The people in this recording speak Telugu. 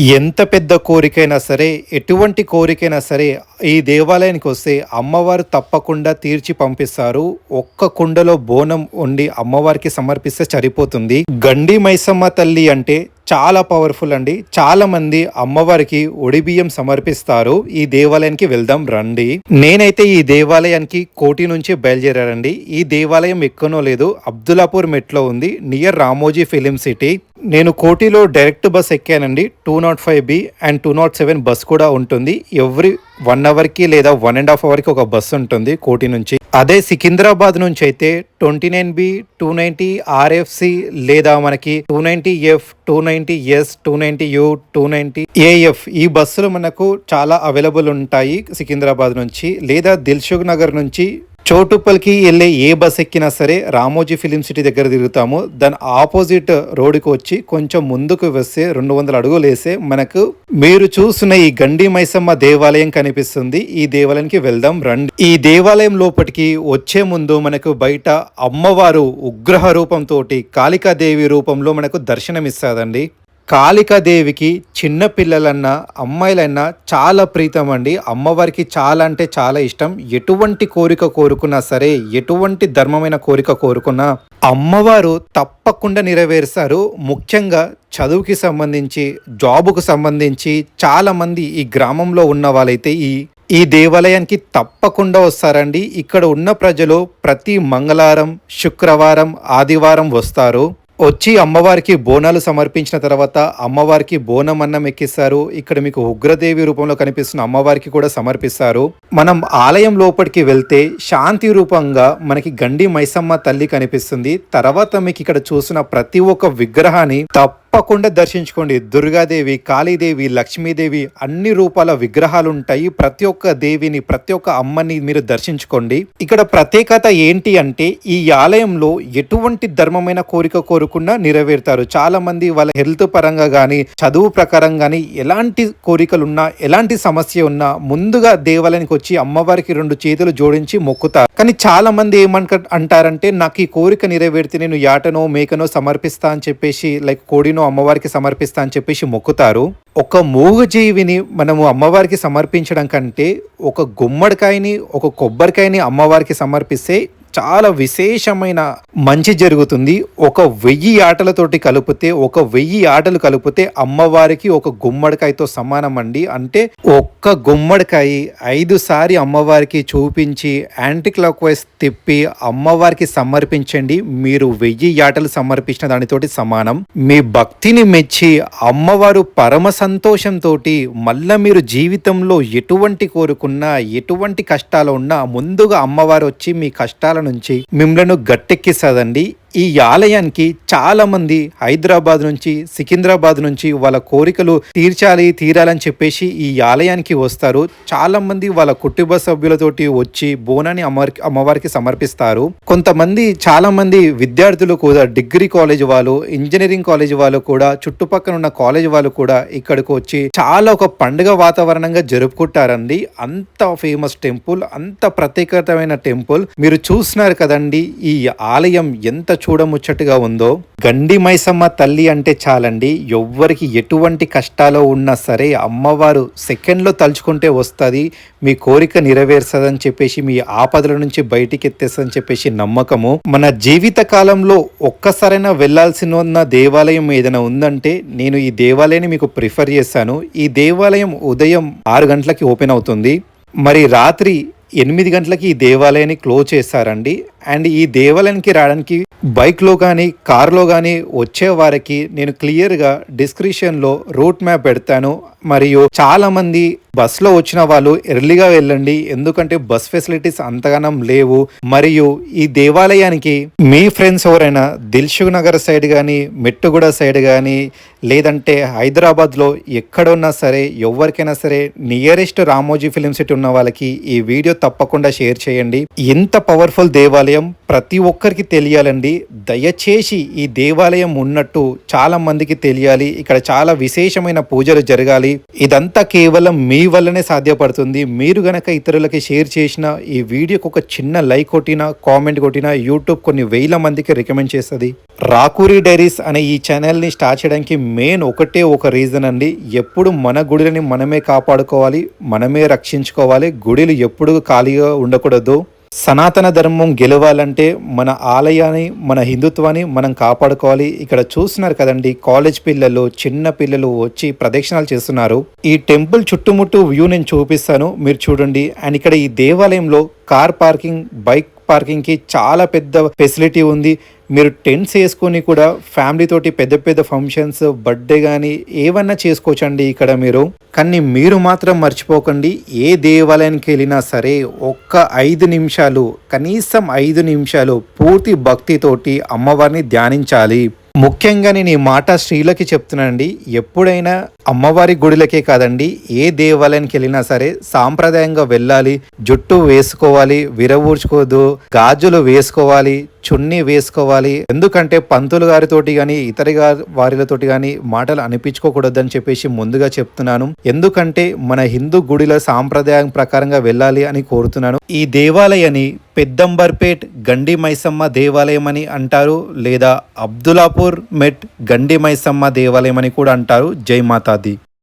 ఎంత పెద్ద కోరికైనా సరే ఎటువంటి కోరికైనా సరే ఈ దేవాలయానికి వస్తే అమ్మవారు తప్పకుండా తీర్చి పంపిస్తారు. ఒక్క కుండలో బోనం వండి అమ్మవారికి సమర్పిస్తే సరిపోతుంది. గండి మైసమ్మ తల్లి అంటే చాలా పవర్ఫుల్ అండి. చాలా మంది అమ్మవారికి ఒడిబియ్యం సమర్పిస్తారు. ఈ దేవాలయానికి వెళ్దాం రండి. నేనైతే ఈ దేవాలయానికి కోటి నుంచి బయలుదేరారండి ఈ దేవాలయం ఎక్కనో లేదు. అబ్దులాపూర్ మెట్లో ఉంది. Near Ramoji film city. నేను కోటిలో direct bus ఎక్కానండి. Two nought five B and two nought seven bus కూడా ఉంటుంది. ఎవ్రీ వన్ అవర్కి లేదా వన్ అండ్ హాఫ్ అవర్కి ఒక బస్ ఉంటుంది కోటి నుంచి. అదే సికింద్రాబాద్ నుంచి అయితే twenty nine B two ninety RFC లేదా మనకి two ninety F two ninety S two ninety U two ninety AF ఈ బస్సులు మనకు చాలా అవైలబుల్ ఉంటాయి సికింద్రాబాద్ నుంచి లేదా దిల్సుఖ్ నగర్ నుంచి చోటుప్పల్కి వెళ్ళే ఏ బస్ ఎక్కినా సరే రామోజీ ఫిలిం సిటీ దగ్గర తిరుగుతాము. దాని ఆపోజిట్ రోడ్డుకు వచ్చి కొంచెం ముందుకు వస్తే రెండు వందల అడుగులేసే మనకు మీరు చూస్తున్న ఈ గండి మైసమ్మ దేవాలయం కనిపిస్తుంది. ఈ దేవాలయానికి వెళ్దాం రండి. ఈ దేవాలయం లోపటికి వచ్చే ముందు మనకు బయట అమ్మవారు ఉగ్రహ రూపంతో కాళికాదేవి రూపంలో మనకు దర్శనమిస్తుందండి. కాళికాదేవికి చిన్నపిల్లలన్నా అమ్మాయిలన్నా చాలా ప్రీతం అండి. అమ్మవారికి చాలా అంటే చాలా ఇష్టం. ఎటువంటి కోరిక కోరుకున్నా సరే ఎటువంటి ధర్మమైన కోరిక కోరుకున్నా అమ్మవారు తప్పకుండా నెరవేరుస్తారు. ముఖ్యంగా చదువుకి సంబంధించి జాబుకు సంబంధించి చాలామంది ఈ గ్రామంలో ఉన్న వాళ్ళైతే ఈ ఈ దేవాలయానికి తప్పకుండా వస్తారండి. ఇక్కడ ఉన్న ప్రజలు ప్రతి మంగళవారం శుక్రవారం ఆదివారం వస్తారు. వచ్చి అమ్మవారికి బోనాలు సమర్పించిన తర్వాత అమ్మవారికి బోనం అన్నం ఎక్కిస్తారు. ఇక్కడ మీకు ఉగ్రదేవి రూపంలో కనిపిస్తున్న అమ్మవారికి కూడా సమర్పిస్తారు. మనం ఆలయం లోపలికి వెళ్తే శాంతి రూపంగా మనకి గండి మైసమ్మ తల్లి కనిపిస్తుంది. తర్వాత మీకు ఇక్కడ చూసిన ప్రతి ఒక్క విగ్రహాన్ని తప్పకుండా దర్శించుకోండి. దుర్గాదేవి కాళీదేవి లక్ష్మీదేవి అన్ని రూపాల విగ్రహాలు ఉంటాయి ప్రతి ఒక్క దేవిని ప్రతి ఒక్క అమ్మని మీరు దర్శించుకోండి. ఇక్కడ ప్రత్యేకత ఏంటి అంటే ఈ ఆలయంలో ఎటువంటి ధర్మమైన కోరిక కోరుకున్నా నెరవేరుతారు. చాలా మంది వాళ్ళ హెల్త్ పరంగా కానీ చదువు ప్రకారం కానీ ఎలాంటి కోరికలున్నా ఎలాంటి సమస్య ఉన్నా ముందుగా దేవాలయానికి వచ్చి అమ్మవారికి రెండు చేతులు జోడించి మొక్కుతారు. కానీ చాలా మంది ఏమనుక అంటారంటే నాకు ఈ కోరిక నెరవేరితే నేను యాటనో మేకనో సమర్పిస్తా అని చెప్పేసి లైక్ కోడినో అమ్మవారికి సమర్పిస్తా అని చెప్పేసి మొక్కుతారు. ఒక మూగజీవిని మనము అమ్మవారికి సమర్పించడం కంటే ఒక గుమ్మడికాయని ఒక కొబ్బరికాయని అమ్మవారికి సమర్పిస్తే చాలా విశేషమైన మంచి జరుగుతుంది. ఒక వెయ్యి ఆటలతోటి కలిపితే ఒక వెయ్యి ఆటలు కలిపితే అమ్మవారికి ఒక గుమ్మడికాయతో సమానం అండి. అంటే ఒక్క గుమ్మడికాయ ఐదు సారి అమ్మవారికి చూపించి యాంటీ క్లాక్ వైజ్ తిప్పి అమ్మవారికి సమర్పించండి. మీరు వెయ్యి ఆటలు సమర్పించిన దానితోటి సమానం. మీ భక్తిని మెచ్చి అమ్మవారు పరమ సంతోషంతో మళ్ళా మీరు జీవితంలో ఎటువంటి కోరుకున్నా ఎటువంటి కష్టాలు ఉన్నా ముందుగా అమ్మవారు వచ్చి మీ కష్టాల నుంచి మిమ్మలను గట్టెక్కిస్తుందండి. ఈ ఆలయానికి చాలా మంది హైదరాబాద్ నుంచి సికింద్రాబాద్ నుంచి వాళ్ళ కోరికలు తీర్చాలి తీరాలని చెప్పేసి ఈ ఆలయానికి వస్తారు. చాలా మంది వాళ్ళ కుటుంబ సభ్యులతోటి వచ్చి బోనాన్ని అమ్మవారికి అమ్మవారికి సమర్పిస్తారు. కొంతమంది చాలా మంది విద్యార్థులు కూడా డిగ్రీ కాలేజ్ వాళ్ళు ఇంజనీరింగ్ కాలేజ్ వాళ్ళు కూడా చుట్టుపక్కల ఉన్న కాలేజ్ వాళ్ళు కూడా ఇక్కడికి వచ్చి చాలా ఒక పండుగ వాతావరణంగా జరుపుకుంటారండి. అంత ఫేమస్ టెంపుల్ అంత ప్రత్యేకతమైన టెంపుల్. మీరు చూస్తున్నారు కదండి ఈ ఆలయం ఎంత చూడముచ్చటగా ఉందో? గండి మైసమ్మ తల్లి అంటే చాలండి. ఎవ్వరికి ఎటువంటి కష్టాలు ఉన్నా సరే అమ్మవారు సెకండ్లో తలుచుకుంటే వస్తుంది. మీ కోరిక నెరవేరుస్తుందని చెప్పేసి మీ ఆపదల నుంచి బయటికి ఎత్తేస్తుందని చెప్పేసి నమ్మకము. మన జీవిత కాలంలో ఒక్కసారైనా వెళ్ళాల్సిన దేవాలయం ఏదైనా ఉందంటే నేను ఈ దేవాలయాన్ని మీకు ప్రిఫర్ చేస్తాను ఈ దేవాలయం ఉదయం ఆరు గంటలకి ఓపెన్ అవుతుంది. మరి రాత్రి ఎనిమిది గంటలకి ఈ దేవాలయాన్ని క్లోజ్ చేస్తారండి. అండ్ ఈ దేవాలయానికి రావడానికి బైక్లో కానీ కార్లో కానీ వచ్చే వారికి నేను క్లియర్గా డిస్క్రిప్షన్లో రూట్ మ్యాప్ పెడతాను. మరియు చాలామంది బస్సులో బస్లో వచ్చిన వాళ్ళు ఎర్లీగా వెళ్ళండి. ఎందుకంటే బస్ ఫెసిలిటీస్ అంతగానం లేవు. మరియు ఈ దేవాలయానికి మీ ఫ్రెండ్స్ ఎవరైనా దిల్సుఖ్ నగర్ సైడ్ కానీ మెట్టుగూడ సైడ్ కానీ లేదంటే హైదరాబాద్లో ఎక్కడున్నా సరే ఎవరికైనా సరే నియరెస్ట్ రామోజీ ఫిలిం సిటీ ఉన్న వాళ్ళకి ఈ వీడియో తప్పకుండా షేర్ చేయండి. ఎంత పవర్ఫుల్ దేవాలయం ప్రతి ఒక్కరికి తెలియాలండి. దయచేసి ఈ దేవాలయం ఉన్నట్టు చాలా మందికి తెలియాలి. ఇక్కడ చాలా విశేషమైన పూజలు జరగాలి. ఇదంతా కేవలం మీ వల్లనే సాధ్యపడుతుంది. మీరు గనక ఇతరులకి షేర్ చేసిన ఈ వీడియోకి ఒక చిన్న లైక్ కొట్టినా కామెంట్ కొట్టినా యూట్యూబ్ కొన్ని వేల మందికి రికమెండ్ చేస్తుంది. రాకూరి డైరీస్ అనే ఈ ఛానల్ని స్టార్ట్ చేయడానికి మెయిన్ ఒకటే ఒక రీజన్ అండి. ఎప్పుడు మన గుడిని మనమే కాపాడుకోవాలి మనమే రక్షించుకోవాలి. గుడిలు ఎప్పుడు ఖాళీగా ఉండకూడదు. సనాతన ధర్మం గెలవాలంటే మన ఆలయాన్ని మన హిందుత్వాన్ని మనం కాపాడుకోవాలి. ఇక్కడ చూస్తున్నారు కదండి కాలేజ్ పిల్లలు చిన్న పిల్లలు వచ్చి ప్రదక్షిణాలు చేస్తున్నారు. ఈ టెంపుల్ చుట్టుముట్టు వ్యూ నేను చూపిస్తాను. మీరు చూడండి. అండ్ ఇక్కడ ఈ దేవాలయంలో కార్ పార్కింగ్ బైక్ పార్కింగ్కి చాలా పెద్ద ఫెసిలిటీ ఉంది. మీరు టెంట్స్ వేసుకొని కూడా ఫ్యామిలీతోటి పెద్ద పెద్ద ఫంక్షన్స్ బర్త్డే కానీ ఏమన్నా చేసుకోవచ్చండి ఇక్కడ మీరు. కానీ మీరు మాత్రం మర్చిపోకండి. ఏ దేవాలయానికి వెళ్ళినా సరే ఒక్క ఐదు నిమిషాలు కనీసం ఐదు నిమిషాలు పూర్తి భక్తితోటి అమ్మవారిని ధ్యానించాలి. ముఖ్యంగా నేను ఈ మాట స్త్రీలకి చెప్తున్నానండి. ఎప్పుడైనా అమ్మవారి గుడిలకే కాదండి ఏ దేవాలయానికి వెళ్ళినా సరే సాంప్రదాయంగా వెళ్ళాలి జుట్టు వేసుకోవాలి విరవూర్చుకోదు గాజులు వేసుకోవాలి చున్నీ వేసుకోవాలి. ఎందుకంటే పంతులు గారితోటి కానీ ఇతర గా- వారిలతోటి కానీ మాటలు అనిపించుకోకూడదని చెప్పేసి ముందుగా చెప్తున్నాను. ఎందుకంటే మన హిందూ గుడిల సాంప్రదాయం ప్రకారంగా వెళ్ళాలి అని కోరుతున్నాను. ఈ దేవాలయాన్ని పెద్దంబర్పేట్ గండి మైసమ్మ దేవాలయం అని అంటారు లేదా అబ్దులాపూర్ మెట్ గండి మైసమ్మ దేవాలయం అని కూడా అంటారు. జై دی